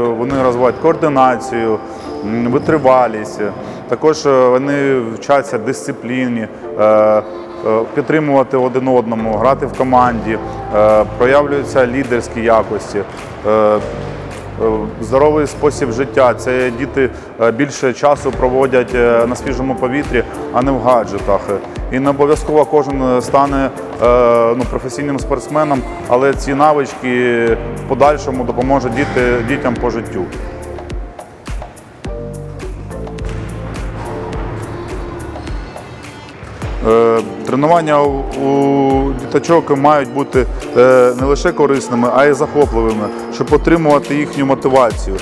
Вони розвивають координацію, витривалість. Також е, вони вчаться дисципліні, е, е, підтримувати один одному, грати в команді, проявлюються лідерські якості. Здоровий спосіб життя. Це діти більше часу проводять на свіжому повітрі, а не в гаджетах. І не обов'язково кожен стане е, ну, професійним спортсменом, але ці навички в подальшому допоможуть діти, дітям по життю. Тренування у- діточок мають бути е, не лише корисними, а й захопливими, щоб отримувати їхню мотивацію.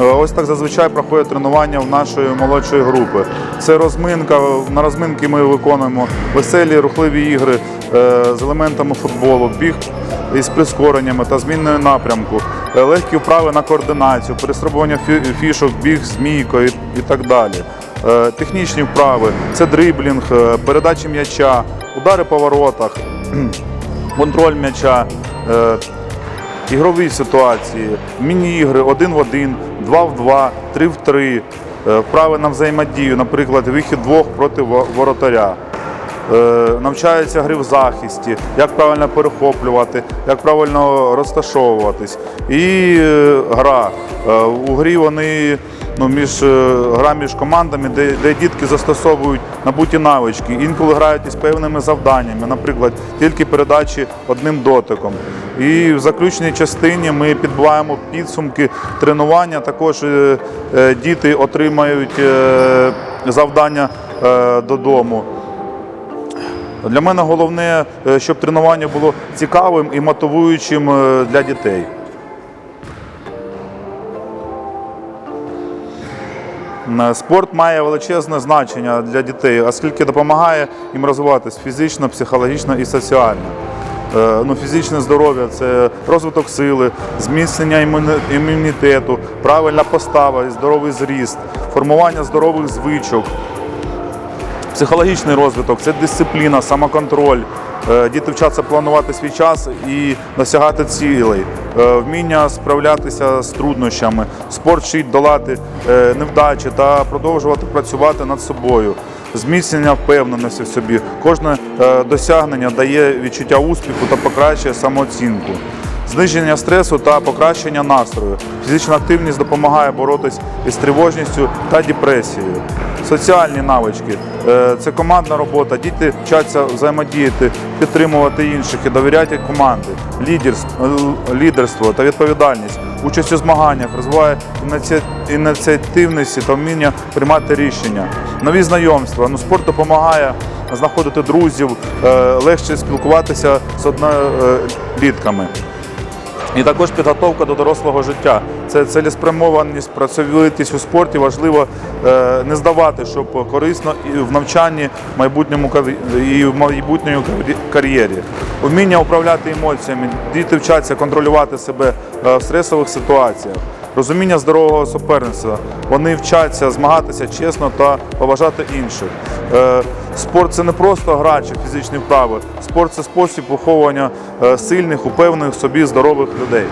Е, Ось так зазвичай проходять тренування в нашої молодшої групи. Це розминка. На розминки ми виконуємо веселі рухливі ігри е, з елементами футболу, біг із прискореннями та змінною напрямку, е, легкі вправи на координацію, перестрибування фі- фішок, біг змійкою і так далі. Е, Технічні вправи це дриблінг, е, передачі м'яча, удари по воротах, контроль м'яча, е, ігрові ситуації, міні-ігри один в один, два в два, три в три, вправи на взаємодію, наприклад, вихід двох проти воротаря. Е, Навчаються гри в захисті, як правильно перехоплювати, як правильно розташовуватись. І е, гра. Е, У грі вони ну, між гра між командами, де, де дітки застосовують набуті навички. Інколи грають із певними завданнями, наприклад, тільки передачі одним дотиком. І в заключній частині ми підбиваємо підсумки тренування. Також діти отримають завдання додому. Для мене головне, е, щоб тренування було цікавим і мотивуючим е, для дітей. Е, Спорт має величезне значення для дітей, оскільки допомагає їм розвиватись фізично, психологічно і соціально. Ну, фізичне здоров'я це розвиток сили, зміцнення імунітету, правильна постава, і здоровий зріст, формування здорових звичок, Психологічний розвиток це дисципліна, самоконтроль. Е, Діти вчаться планувати свій час і досягати цілей, Е, вміння справлятися з труднощами, спорт вчить долати е, невдачі та продовжувати працювати над собою. Зміцнення впевненості в собі. Кожне досягнення дає відчуття успіху та покращує самооцінку. Зниження стресу та покращення настрою. Фізична активність допомагає боротись із тривожністю та депресією. Соціальні навички Е, це командна робота. Діти вчаться взаємодіяти, підтримувати інших і довіряти команди, лідерство, лідерство та відповідальність. Участь у змаганнях розвиває ініці- ініціативність та вміння приймати рішення. Нові знайомства. Ну, спорт допомагає знаходити друзів, е, легше спілкуватися з однолітками. І також підготовка до дорослого життя. Це цілеспрямованість, працьовитість у спорті. Важливо е, не здавати, щоб корисно і в навчанні, в майбутньому і в майбутньому кар'єрі. Вміння управляти емоціями. Діти вчаться контролювати себе е, в стресових ситуаціях. Розуміння здорового суперництва. Вони вчаться змагатися чесно та поважати інших. Спорт це не просто гра чи фізичні вправи. Спорт це спосіб виховування е, сильних, упевнених собі здорових людей.